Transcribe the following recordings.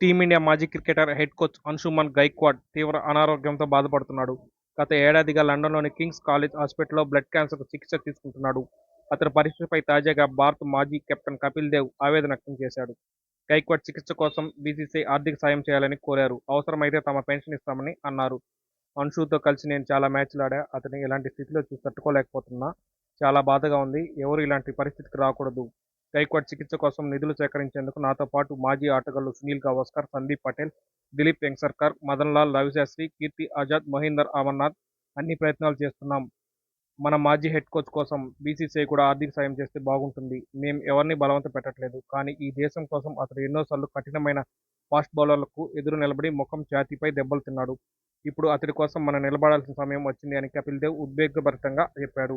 Team India మాజీ cricketer head coach Anshuman Gaikwad తీవ్ర అనారోగ్యంతో బాధపడుతున్నాడు. గత ఏడాదిగా లండన్లోని కింగ్స్ కాలేజ్ హాస్పిటల్లో బ్లడ్ క్యాన్సర్ చికిత్స తీసుకుంటున్నాడు. అతని పరిస్థితిపై తాజాగా భారత మాజీ కెప్టెన్ కపిల్ దేవ్ ఆవేదన వ్యక్తం చేశాడు. గైక్వాడ్ చికిత్స కోసం బీసీసీఐ ఆర్థిక సాయం చేయాలని కోరారు. అవసరమైతే తమ పెన్షన్ ఇస్తామని అన్నారు. అంశుతో కలిసి నేను చాలా మ్యాచ్లు ఆడా అతని ఇలాంటి స్థితిలో చూసి తట్టుకోలేకపోతున్నా. చాలా బాధగా ఉంది. ఎవరు ఇలాంటి పరిస్థితికి రాకూడదు. గైక్వాడ్ చికిత్స కోసం నిధులు సేకరించేందుకు నాతో పాటు మాజీ ఆటగాళ్ళు సునీల్ గవాస్కర్, సందీప్ పటేల్, దిలీప్ వెంగ్సర్కర్, మదన్లాల్ రవిశాస్త్రి కీర్తి ఆజాద్, మహేందర్ అమర్నాథ్ అన్ని ప్రయత్నాలు చేస్తున్నాం. మన మాజీ హెడ్ కోచ్ కోసం బీసీసీఐ కూడా ఆర్థిక సాయం చేస్తే బాగుంటుంది. మేము ఎవరిని బలవంత పెట్టట్లేదు. కానీ ఈ దేశం కోసం అతడు ఎన్నోసార్లు కఠినమైన ఫాస్ట్ బౌలర్లకు ఎదురు నిలబడి ముఖం, ఛాతీపై దెబ్బలు తిన్నాడు. ఇప్పుడు అతడి కోసం మనం నిలబడాల్సిన సమయం వచ్చింది అని కపిల్ దేవ్ ఉద్వేగభరితంగా చెప్పాడు.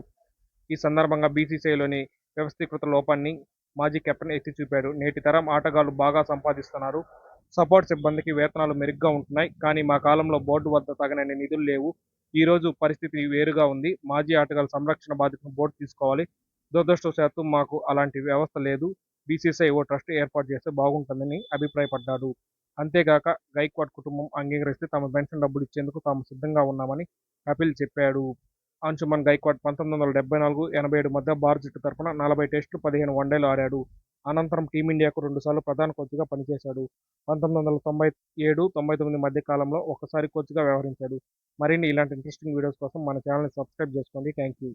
ఈ సందర్భంగా బీసీసీఐలోని వ్యవస్థీకృత లోపాన్ని మాజీ కెప్టెన్ ఎత్తి చూపాడు. నేటి తరం ఆటగాళ్ళు బాగా సంపాదిస్తున్నారు. సపోర్ట్ సిబ్బందికి వేతనాలు మెరుగ్గా ఉంటున్నాయి. కానీ మా కాలంలో బోర్డు వద్ద తగినన్ని నిధులు లేవు. ఈ రోజు పరిస్థితి వేరుగా ఉంది. మాజీ ఆటగాళ్ళ సంరక్షణ బాధ్యతను బోర్డు తీసుకోవాలి. దురదృష్టవశాత్తు మాకు అలాంటి వ్యవస్థ లేదు. బీసీసీఐ ఓ ట్రస్ట్ ఏర్పాటు చేస్తే బాగుంటుందని అభిప్రాయపడ్డాడు. అంతేగాక గైక్వాడ్ కుటుంబం అంగీకరిస్తే తమ పెన్షన్ డబ్బులు ఇచ్చేందుకు తాము సిద్ధంగా ఉన్నామని కపిల్ చెప్పాడు. అంశుమన్ గైక్వాడ్ పంతొమ్మిది వందల డెబ్బై నాలుగు, ఎనభై ఏడు మధ్య భారత జట్టు తరఫున నలభై టెస్టులు, పదిహేను వన్డేలు ఆడాడు. అనంతరం టీమిండియాకు రెండుసార్లు ప్రధాన కోచ్గా పనిచేశాడు. పంతొమ్మిది వందల తొంభై ఏడు, తొంభై తొమ్మిది మధ్య కాలంలో ఒకసారి కోచ్గా వ్యవహరించాడు. మరిన్ని ఇలాంటి ఇంట్రెస్టింగ్ వీడియోస్ కోసం మన ఛానల్ని సబ్స్క్రైబ్ చేసుకోండి థ్యాంక్ యూ